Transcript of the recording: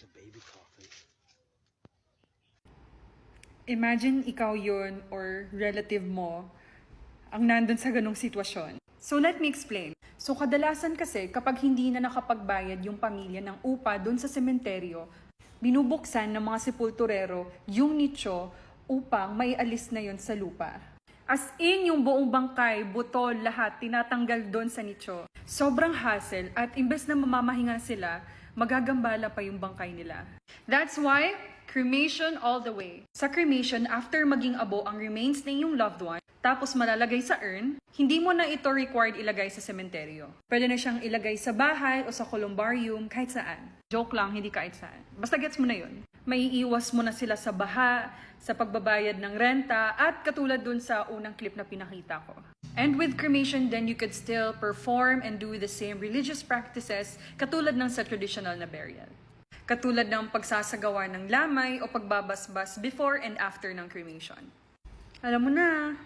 there's a baby coffin. Imagine ikaw yon or relative mo ang nandun sa ganong sitwasyon. So let me explain. So kadalasan kasi kapag hindi na nakapagbayad yung pamilya ng upa doon sa sementeryo, binubuksan ng mga sepulturero yung nicho upang may alis na yon sa lupa. As in, yung buong bangkay, buto, lahat, tinatanggal doon sa nicho. Sobrang hassle at imbes na mamamahinga sila, magagambala pa yung bangkay nila. That's why, cremation all the way. Sa cremation, after maging abo ang remains ng iyong loved one, tapos malalagay sa urn, hindi mo na ito required ilagay sa sementeryo. Pwede na siyang ilagay sa bahay o sa columbarium, kahit saan. Joke lang, hindi kahit saan. Basta gets mo na yun. May iiwas mo na sila sa baha, sa pagbabayad ng renta, at katulad dun sa unang clip na pinakita ko. And with cremation, then you could still perform and do the same religious practices katulad ng sa traditional na burial. Katulad ng pagsasagawa ng lamay o pagbabasbas before and after ng cremation. Alam mo na,